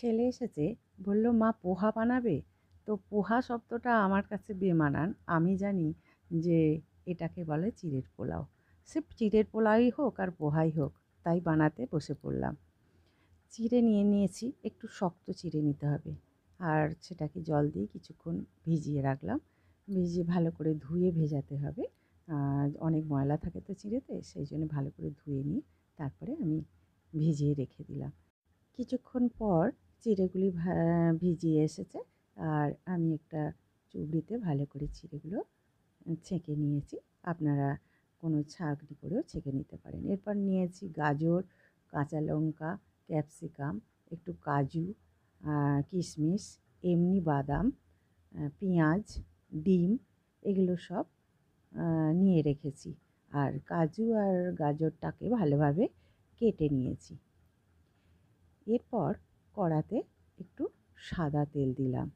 ছেলে এসেছে, বলল, মা, পোহা বানাবে? তো পোহা শব্দটা আমার কাছে বেমানান। আমি জানি যে এটাকে বলে চিড়ের পোলাও। সে চিড়ের পোলাওই হোক আর পোহাই হোক, তাই বানাতে বসে পড়লাম। চিড়ে নিয়ে নিয়েছি, একটু শক্ত চিড়ে নিতে হবে। আর সেটাকে জল দিয়ে কিছুক্ষণ ভিজিয়ে রাখলাম। ভিজিয়ে ভালো করে ধুয়ে ভেজাতে হবে। অনেক ময়লা থাকে তো চিড়েতে, সেই জন্য ভালো করে ধুয়ে নিয়ে তারপরে আমি ভিজিয়ে রেখে দিলাম। কিছুক্ষণ পর চিড়েগুলি ভিজিয়ে এসেছে। আর আমি একটা চুবড়িতে ভালো করে চিড়েগুলো ছেঁকে নিয়েছি। আপনারা কোনো ছাঁকনি করেও ছেঁকে নিতে পারেন। এরপর নিয়েছি গাজর, কাঁচা লঙ্কা, ক্যাপসিকাম, একটু কাজু কিশমিশ, এমনি বাদাম পেঁয়াজ, ডিম, এগুলো সব নিয়ে রেখেছি। আর কাজু আর গাজরটাকে ভালোভাবে কেটে নিয়েছি। এরপর কড়াতে একটু সাদা তেল দিলাম।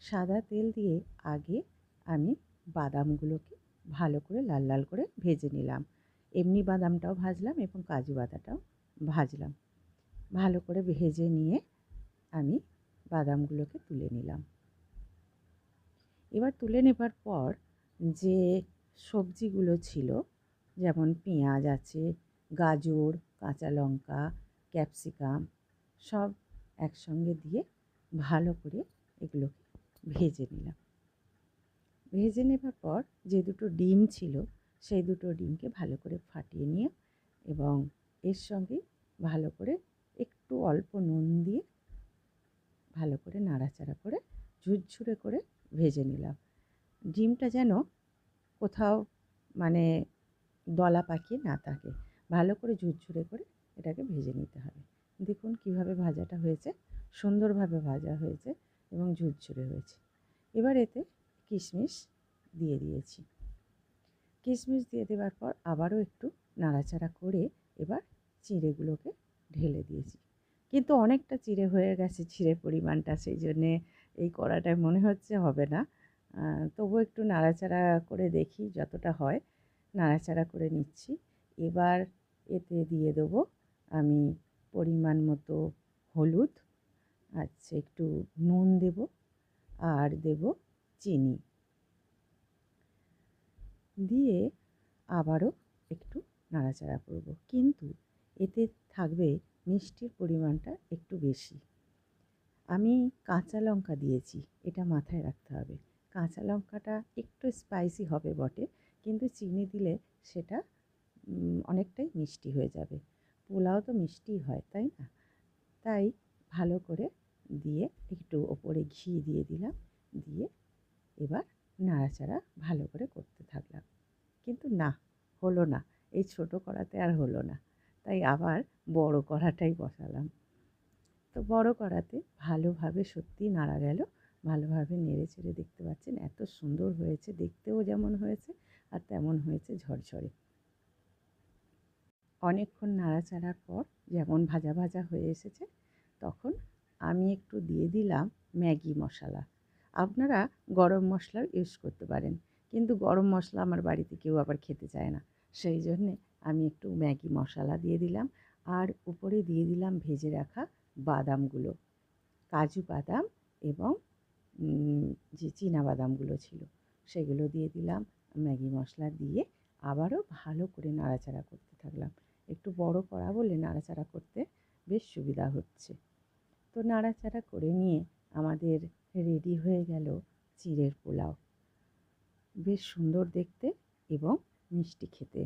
সাদা তেল দিয়ে আগে আমি বাদামগুলোকে ভালো করে লাল লাল করে ভেজে নিলাম। এমনি বাদামটাও ভাজলাম এবং কাজু বাদাটাও ভাজলাম। ভালো করে ভেজে নিয়ে আমি বাদামগুলোকে তুলে নিলাম। এবার তুলে নেবার পর যে সবজিগুলো ছিল, যেমন পেঁয়াজ আছে, গাজর, কাঁচা লঙ্কা, ক্যাপসিকাম, সব একসঙ্গে দিয়ে ভালো করে এগুলোকে ভেজে নিলাম। ভেজে নেবার পর যে দুটো ডিম ছিল, সেই দুটো ডিমকে ভালো করে ফাটিয়ে নিয়ে এবং এর সঙ্গে ভালো করে একটু অল্প নুন দিয়ে ভালো করে নাড়াচাড়া করে ঝুরঝুরে করে ভেজে নিলাম। ডিমটা যেন কোথাও মানে দলা পাকিয়ে না থাকে, ভালো করে ঝুরঝুরে করে এটাকে ভেজে নিতে হবে। দেখুন কীভাবে ভাজাটা হয়েছে। সুন্দরভাবে ভাজা হয়েছে এবং ঝুরঝুরে হয়েছে। এবার এতে কিশমিশ দিয়ে দিয়েছি। কিশমিশ দিয়ে দেওয়ার পর আবারও একটু নাড়াচাড়া করে এবার চিঁড়েগুলোকে ঢেলে দিয়েছি। কিন্তু অনেকটা চিড়ে হয়ে গেছে চিড়ের পরিমাণটা, সেই জন্যে এই কড়াটায় মনে হচ্ছে হবে না। তবু একটু নাড়াচাড়া করে দেখি যতটা হয়। নাড়াচাড়া করে নিচ্ছি। এবার এতে দিয়ে দেবো আমি পরিমাণ মতো হলুদ আচ্ছা একটু নুন দেব আর দেব চিনি। দিয়ে আবারও একটু নাড়াচাড়া করব। কিন্তু এতে থাকবে মিষ্টির পরিমাণটা একটু বেশি। আমি কাঁচা লঙ্কা দিয়েছি, এটা মাথায় রাখতে হবে। কাঁচা লঙ্কাটা একটু স্পাইসি হবে বটে, কিন্তু চিনি দিলে সেটা অনেকটাই মিষ্টি হয়ে যাবে। পোলাও তো মিষ্টিই হয়, তাই না? তাই ভালো করে দিয়ে একটু ওপরে ঘি দিয়ে দিলাম, দিয়ে এবার নাড়াচাড়া ভালো করে করতে থাকলাম। কিন্তু না, হলো না, এই ছোটো কড়াতে আর হলো না, তাই আবার বড় কড়াটাই বসালাম। তো বড় কড়াতে ভালোভাবে সত্যি নাড়া গেল, ভালোভাবে নেড়ে চেড়ে দেখতে পাচ্ছেন, এত সুন্দর হয়েছে, দেখতেও যেমন হয়েছে আর তেমন হয়েছে ঝরঝরে। অনেকক্ষণ নাড়াচাড়ার পর যেমন ভাজা ভাজা হয়ে এসেছে, তখন আমি একটু দিয়ে দিলাম ম্যাগি মশলা। আপনারা গরম মশলাও ইউজ করতে পারেন, কিন্তু গরম মশলা আমার বাড়িতে কেউ আবার খেতে চায় না। সেই জন্যে আমি একটু ম্যাগি মশলা দিয়ে দিলাম আর উপরে দিয়ে দিলাম ভেজে রাখা বাদামগুলো। কাজু বাদাম এবং যে বাদামগুলো ছিল, সেগুলো দিয়ে দিলাম। ম্যাগি মশলা দিয়ে আবারও ভালো করে নাড়াচাড়া করতে থাকলাম। বড় করা বলে নাড়াচাড়া করতে বেশ সুবিধা হচ্ছে। তো নাড়াচাড়া করে নিয়ে আমাদের রেডি হয়ে গেল চিড়ের পোলাও। বেশ সুন্দর দেখতে এবং মিষ্টি খেতে।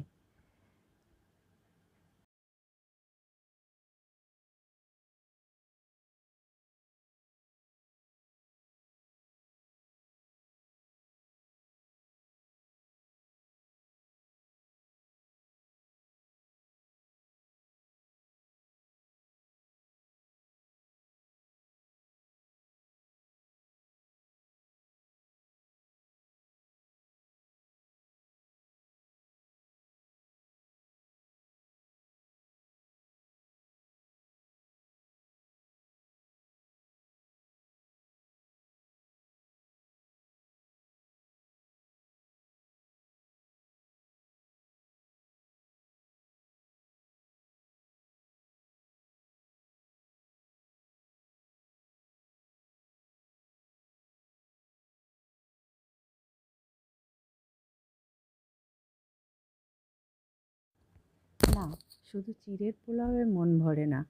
না, শুধু চিড়ের পোলাওয়ে মন ভরে না।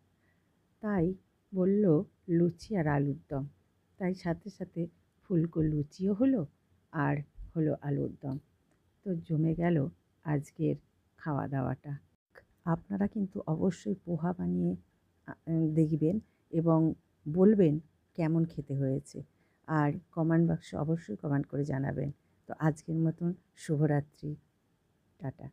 তাই বলল লুচি আর আলুর দম। তাই সাথে সাথে ফুলকো লুচিও হলো আর হলো আলুর দম। তো জমে গেল আজকের খাওয়া দাওয়াটা আপনারা কিন্তু অবশ্যই পোহা বানিয়ে দেখবেন এবং বলবেন কেমন খেতে হয়েছে। আর কমেন্ট বাক্সে অবশ্যই কমেন্ট করে জানাবেন। তো আজকের মতন শুভরাত্রি। টাটা।